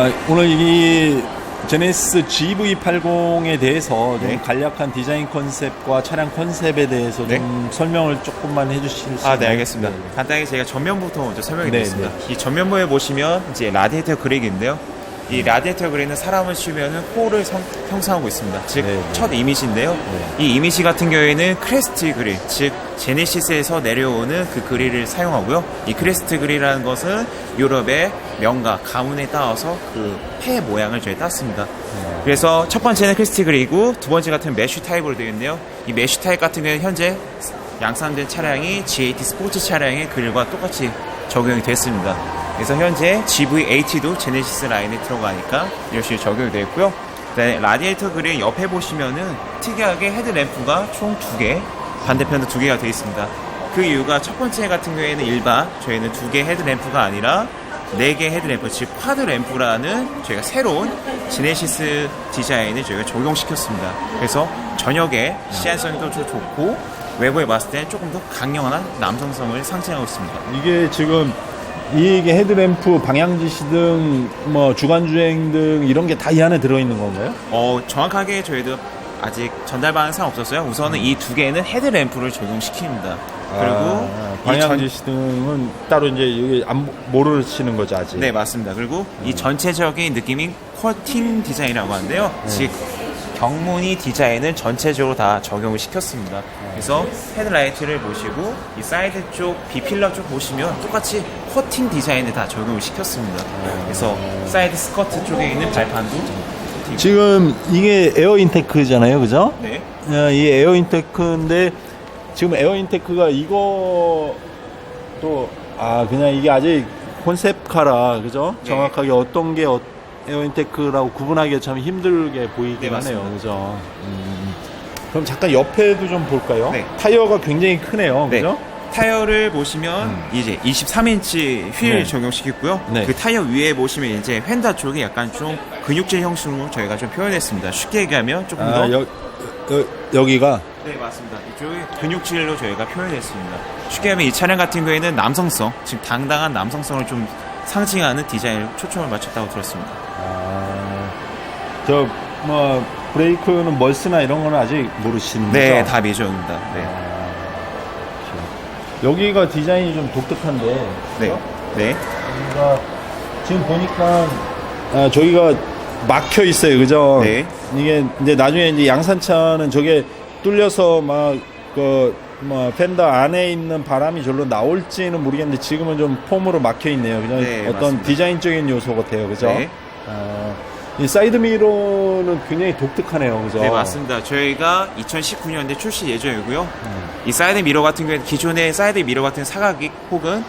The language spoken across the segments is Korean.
아, 오늘 이 제네시스 GV80에 대해서 좀 네. 간략한 디자인 컨셉과 차량 컨셉에 대해서 네. 좀 설명을 조금만 해주실 수 있나요? 아, 네, 알겠습니다. 네. 간단하게 제가 전면부터 먼저 설명해 네, 드리겠습니다. 이 전면부에 보시면 이제 라디에이터 그릭인데요. 이 라디에이터 그릭은 사람을 치면은 코를 성- 형성하고 있습니다. 즉, 네, 네. 첫 이미지인데요. 이 이미지 같은 경우에는 크레스트 그릴, 즉, 제네시스에서 내려오는 그 그릴을 사용하고요. 이 크레스트 그릴이라는 것은 유럽의 명가, 가문에 따라서 그 폐 모양을 저희 땄습니다. 그래서 첫 번째는 크레스트 그릴이고, 두 번째 같은 메쉬 타입으로 되어 있는데요. 이 메쉬 타입 같은 경우는 현재 양산된 차량이 GAT 스포츠 차량의 그릴과 똑같이 적용이 됐습니다. 그래서 현재 GV80도 제네시스 라인에 들어가니까 이런 식으로 적용이 되어 있고요. 라디에이터 그릴 옆에 보시면은 특이하게 헤드램프가 총 두 개, 반대편도 두 개가 되어 있습니다. 그 이유가 첫 번째 같은 경우에는 일반 저희는 두 개 헤드램프가 아니라 네개 헤드램프, 즉 쿼드 램프라는 저희가 새로운 지네시스 디자인을 저희가 적용시켰습니다. 그래서 저녁에 시야성도 좀 좋고 외부에 봤을 때 조금 더 강력한 남성성을 상징하고 있습니다. 이게 지금 이게 헤드램프, 방향지시 등, 뭐 주간주행 등 이런 게 다 이 안에 들어있는 건가요? 어, 정확하게 저희도 아직 전달 방향상 없었어요. 우선은 이 두 개는 헤드램프를 적용시킵니다. 그리고 아, 이 전- 방향지시 등은 따로 이제 여기 안 모르시는 거죠 아직. 네, 맞습니다. 그리고 이 전체적인 느낌이 쿼팅 디자인이라고 하는데요. 즉 경무늬 디자인을 전체적으로 다 적용을 시켰습니다. 그래서 헤드라이트를 보시고 이 사이드 쪽 비필러 쪽 보시면 똑같이 쿼팅 디자인을 다 적용을 시켰습니다. 그래서 사이드 스커트 쪽에 있는 발판도. 지금 이게 에어 인테크잖아요, 그죠? 네. 어, 이 에어 인테크인데 지금 에어 인테크가 이거 또 아 그냥 이게 아직 컨셉카라 그죠? 네. 정확하게 어떤 게 어- 에어 인테크라고 구분하기가 참 힘들게 보이긴 네, 하네요, 맞습니다. 그죠? 음. 그럼 잠깐 옆에도 좀 볼까요? 네. 타이어가 굉장히 크네요, 네. 그죠? 타이어를 보시면 이제 23인치 휠 네. 적용시켰고요. 네. 그 타이어 위에 보시면 이제 휀다 쪽이 약간 좀 근육질 형식으로 저희가 좀 표현했습니다. 쉽게 얘기하면 조금 더 아, 여, 여, 여 기가 네 맞습니다. 이쪽이 근육질로 저희가 표현했습니다. 쉽게 하면 이 차량 같은 경우에는 남성성, 지금 당당한 남성성을 좀 상징하는 디자인을 초점을 맞췄다고 들었습니다. 아, 저뭐 브레이크는 멀스나 이런 거는 아직 모르시는 네, 거죠? 다 미정입니다. 네, 아, 그렇죠. 여기가 디자인이 좀 독특한데 네, 그죠? 네, 여기가 지금 보니까 아, 저기가 막혀 있어요, 그죠? 네. 이게 이제 나중에 이제 양산차는 저게 뚫려서 막그 뭐 팬더 안에 있는 바람이 절로 나올지는 모르겠는데 지금은 좀 폼으로 막혀 있네요. 그죠? 네, 어떤 맞습니다. 디자인적인 요소 같아요, 그죠? 네. 아, 이 사이드 미러는 굉장히 독특하네요, 그죠? 네 맞습니다. 저희가 2019년대 출시 예정이고요. 이 사이드 미러 같은 경우에 기존의 사이드 미러 같은 사각이 혹은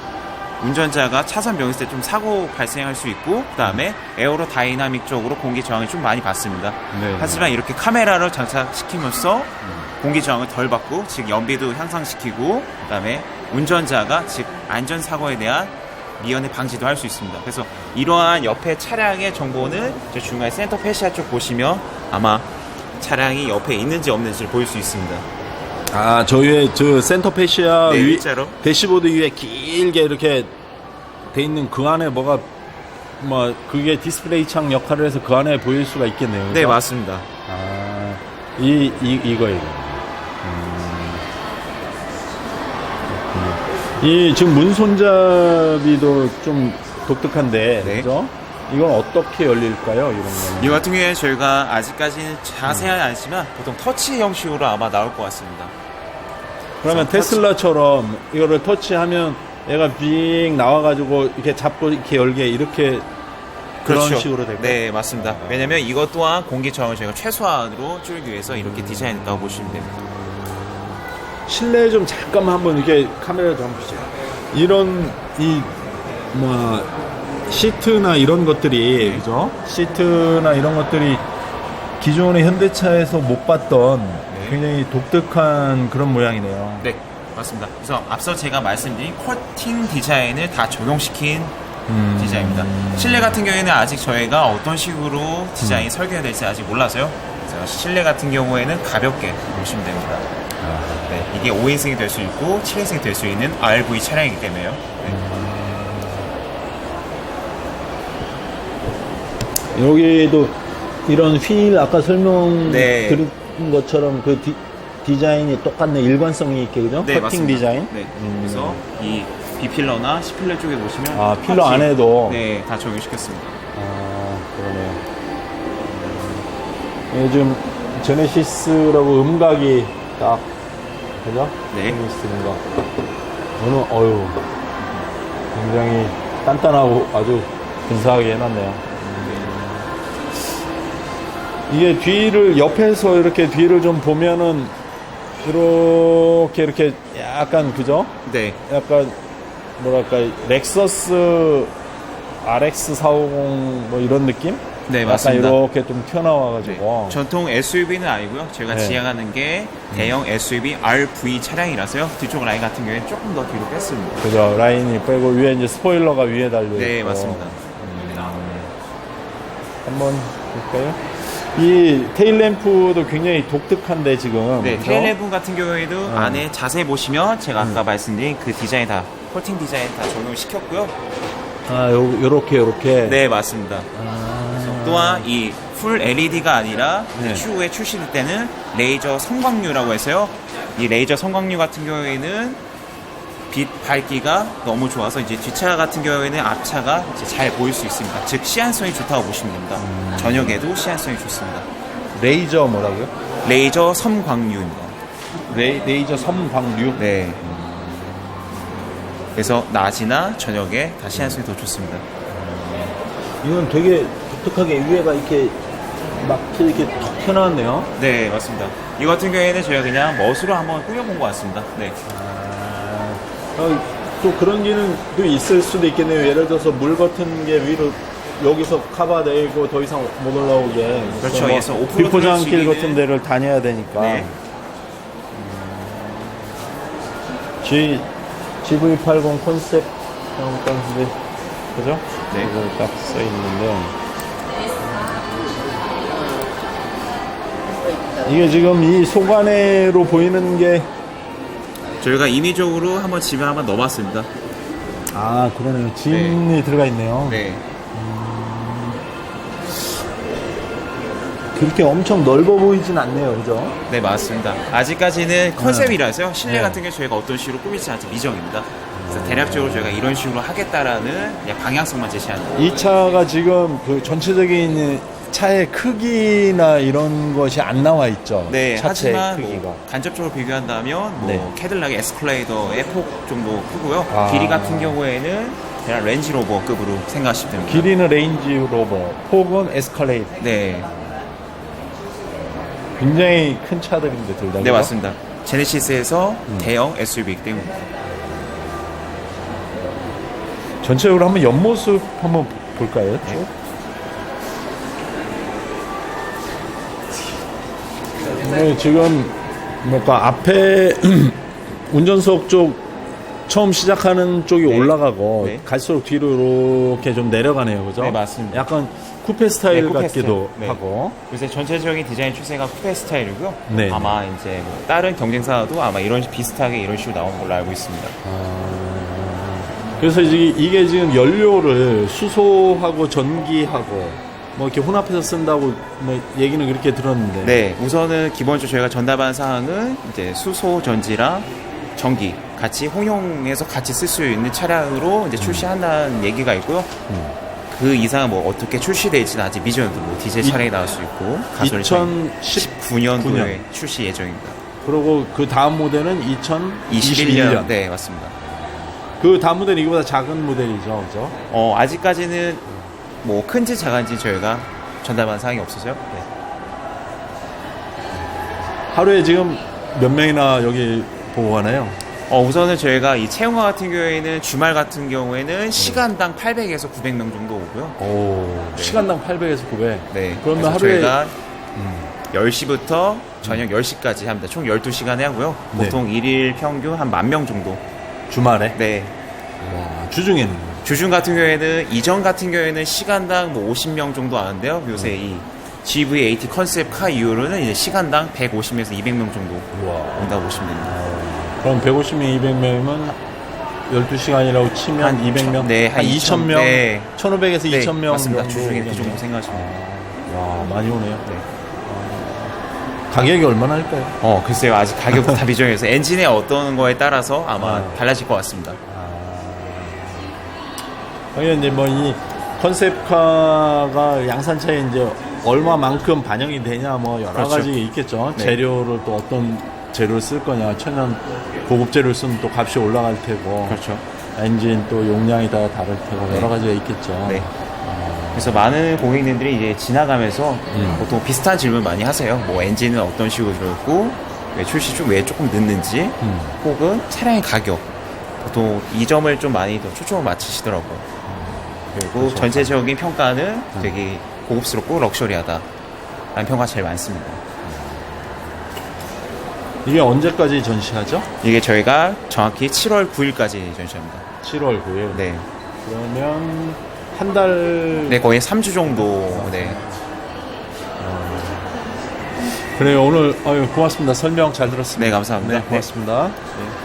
운전자가 차선 변했을 때 좀 사고 발생할 수 있고 그다음에 에어로 다이나믹 쪽으로 공기 저항이 좀 많이 받습니다. 네. 하지만 이렇게 카메라를 장착시키면서 공기 저항을 덜 받고 즉 연비도 향상시키고 그다음에 운전자가 즉 안전 사고에 대한 미연의 방지도 할 수 있습니다. 그래서 이러한 옆에 차량의 정보는 저 중간에 센터 페시아 쪽 보시면 아마 차량이 옆에 있는지 없는지를 보일 수 있습니다. 아, 저희의 저 센터 페시아 네, 위, 일자로. 대시보드 위에 길게 이렇게 돼 있는 그 안에 뭐가 뭐 그게 디스플레이 창 역할을 해서 그 안에 보일 수가 있겠네요. 그죠? 네, 맞습니다. 아, 이, 이, 이거예요. 이 지금 문 손잡이도 좀 독특한데, 네. 그죠? 이건 어떻게 열릴까요? 이런 거는. 이 같은 경우에 저희가 아직까지는 자세하지 않지만 보통 터치 형식으로 아마 나올 것 같습니다. 그러면 터치. 테슬라처럼 이거를 터치하면 얘가 빙 나와가지고 이렇게 잡고 이렇게 열게 이렇게 그런 식으로 될까요? 네, 맞습니다. 왜냐면 이것 또한 공기 저항을 저희가 최소한으로 줄이기 위해서 이렇게 디자인했다고 보시면 됩니다. 실내 좀 잠깐만 한번 이렇게 카메라 좀 한번 보세요. 이런 이뭐 시트나 이런 것들이 그죠? 시트나 이런 것들이 기존의 현대차에서 못 봤던 굉장히 독특한 그런 모양이네요. 네, 맞습니다. 그래서 앞서 제가 말씀드린 커팅 디자인을 다 적용시킨 음. 디자인입니다. 실내 같은 경우에는 아직 저희가 어떤 식으로 디자인이 설계가 될지 아직 몰라서요. 실내 같은 경우에는 가볍게 보시면 됩니다. 네, 이게 5인승이 될 수 있고 7인승이 될 수 있는 RV 차량이기 때문에요. 네. 여기도 이런 휠 아까 설명 네. 드린 것처럼 그 디, 디자인이 똑같네 일관성이 있게 그죠? 네, 커팅 맞습니다. 디자인. 네. 음. 그래서 이 B필러나 C필러 쪽에 보시면 아 필러 똑같이, 안에도. 네, 다 적용시켰습니다. 아 그러네요. 음. 요즘 제네시스라고 음각이 딱 그죠? 네. 제네시스 음각. 오늘 어유 굉장히 단단하고 아주 근사하게 해놨네요. 이게 뒤를 옆에서 이렇게 뒤를 좀 보면은 이렇게 이렇게 약간 그죠? 네. 약간 뭐랄까 렉서스 RX 450 뭐 이런 느낌? 네, 맞습니다. 이렇게 좀 튀어나와가지고 전통 SUV는 아니고요. 제가 네. 지향하는 게 대형 SUV RV 차량이라서요. 뒤쪽 라인 같은 경우에는 조금 더 뒤로 뺐습니다. 그죠 라인이 빼고 위에 이제 스포일러가 위에 달려 있고 네, 맞습니다. 한번 볼까요? 이 테일 램프도 굉장히 독특한데 지금 네, 그죠? 테일레븐 같은 경우에도 어. 안에 자세히 보시면 제가 아까 말씀드린 그 디자인 다 코팅 디자인 다 적용시켰고요. 아 요, 요렇게 요렇게 네, 맞습니다. 아, 또한 이 풀 LED가 아니라 네. 추후에 출시될 때는 레이저 성광류라고 해서요. 이 레이저 성광류 같은 경우에는 빛 밝기가 너무 좋아서 이제 뒷차 같은 경우에는 앞차가 이제 잘 보일 수 있습니다. 즉 시안성이 좋다고 보시면 됩니다. 음. 저녁에도 시안성이 좋습니다. 레이저 뭐라고요? 레이저 섬광류입니다. 레이, 레이저 섬광류 네. 그래서 낮이나 저녁에 다 시안성이 더 좋습니다. 이건 되게 독특하게 위에가 이렇게 막 이렇게 톡 튀어나왔네요 네, 맞습니다. 이 같은 경우에는 저희가 그냥 멋으로 한번 꾸며본 것 같습니다. 네. 어, 또 그런 기능도 있을 수도 있겠네요. 예를 들어서 물 같은 게 위로 여기서 커버되고 더 이상 못 올라오게. 그렇죠. 뭐 그래서 오프로드 비포장길 시기는- 같은 데를 다녀야 되니까. 네. G, GV80 콘셉트 건데 그죠? 네. 이거 딱써 있는데. 이게 지금 이 속안에로 보이는 게 저희가 임의적으로 한번 집에 한번 넣어봤습니다. 아, 그러네요. 진이 들어가 있네요. 네. 그렇게 엄청 넓어 보이진 않네요. 그죠? 네, 맞습니다. 아직까지는 컨셉이라서요. 실내 네. 같은 경우 저희가 어떤 식으로 꾸밀지 않지 미정입니다. 그래서 대략적으로 저희가 이런 식으로 하겠다라는 그냥 방향성만 제시하는 거예요. 이 차가 지금 그 전체적인 차의 크기나 이런 것이 안 나와 있죠. 네, 차체 하지만 크기가. 뭐 간접적으로 비교한다면 뭐 네. 캐딜락의 에스컬레이더의 폭 정도 크고요. 아. 길이 같은 경우에는 그냥 렌지로버급으로 생각하시면 됩니다. 길이는 레인지 로버, 폭은 에스컬레이트. 네, 굉장히 큰 차들인데 둘 다. 네 그죠? 맞습니다. 제네시스에서 음. 대형 SUV이기 때문에 전체적으로 한번 옆모습 한번 볼까요? 쭉? 네, 지금 뭔가 앞에 운전석 쪽 처음 시작하는 쪽이 네. 올라가고 네. 갈수록 뒤로 이렇게 좀 내려가네요, 그죠? 네, 맞습니다. 약간 쿠페 스타일 네, 쿠페 같기도 스타일. 네. 하고. 요새 전체적인 디자인 추세가 쿠페 스타일이고요. 네. 아마 이제 뭐 다른 경쟁사도 아마 이런 비슷하게 이런 식으로 나온 걸로 알고 있습니다. 그래서 이게, 지금 연료를 수소하고 전기하고 뭐 이렇게 혼합해서 쓴다고 뭐 얘기는 그렇게 들었는데. 네, 우선은 기본적으로 저희가 전달한 사항은 이제 수소 전지랑 전기 같이 혼용해서 같이 쓸 수 있는 차량으로 이제 출시한다는 얘기가 있고요. 음. 그 이상 뭐 어떻게 출시될지는 아직 미정도 뭐 디젤 이- 차량이 나올 수 있고 가솔린 차량 2019년 19년도에 출시 예정입니다. 그리고 그 다음 모델은 2021년. 21년 네 맞습니다. 그 다음 모델은 이거보다 작은 모델이죠, 그죠? 어 아직까지는 뭐 큰지 작은지 저희가 전달한 사항이 없어서요. 네. 하루에 지금 몇 명이나 여기 보고 가나요? 어 우선은 저희가 이 채용화 같은 경우에는 주말 같은 경우에는 시간당 800에서 900명 정도 오고요. 오, 시간당 800에서 900. 네. 그러면 그래서 하루에 저희가 10시부터 저녁 10시까지 합니다. 총 12시간에 하고요. 네. 보통 일일 평균 한 만 명 정도. 주말에? 네. 와, 주중에는? 주중 같은 경우에는 이전 같은 경우에는 시간당 뭐 50명 정도 하는데요. 요새 이 GV80 컨셉 카 이후로는 이제 시간당 150에서 200명 정도 우와. 온다고 보시면 됩니다. 그럼 150명, 200명이면 12시간이라고 치면 한 200명? 네, 한 2,000명? 2,000, 네. 1,500에서 네, 2,000명 맞습니다. 정도. 주중에 그 정도 생각하시면 돼요. 와, 많이 오네요. 네. 가격이 얼마나 할까요? 어, 글쎄요. 아직 가격도 다 비정해서 엔진에 어떤 거에 따라서 아마 아. 달라질 것 같습니다. 당연히 이제 뭐 이 컨셉카가 양산차에 이제 얼마만큼 반영이 되냐 뭐 여러 그렇죠. 가지 있겠죠. 네. 재료를 또 어떤 재료를 쓸 거냐. 천연 고급 재료를 쓰면 또 값이 올라갈 테고. 그렇죠. 엔진 또 용량이 다 다를 테고 네. 여러 가지가 있겠죠. 네. 그래서 많은 고객님들이 이제 지나가면서 음. 보통 비슷한 질문 많이 하세요. 뭐 엔진은 어떤 식으로 들었고 왜 출시 중왜 조금 늦는지 음. 혹은 차량의 가격 보통 이 점을 좀 많이 더 초점을 맞추시더라고요. 그리고 그렇죠. 전체적인 평가는 되게 고급스럽고 럭셔리하다. 라는 평가 제일 많습니다. 이게 언제까지 전시하죠? 이게 저희가 정확히 7월 9일까지 전시합니다. 7월 9일. 네. 그러면 한 달. 네, 거의 3주 정도. 네. 그래요. 오늘 아유, 고맙습니다. 설명 잘 들었습니다. 네, 감사합니다. 네, 고맙습니다. 네.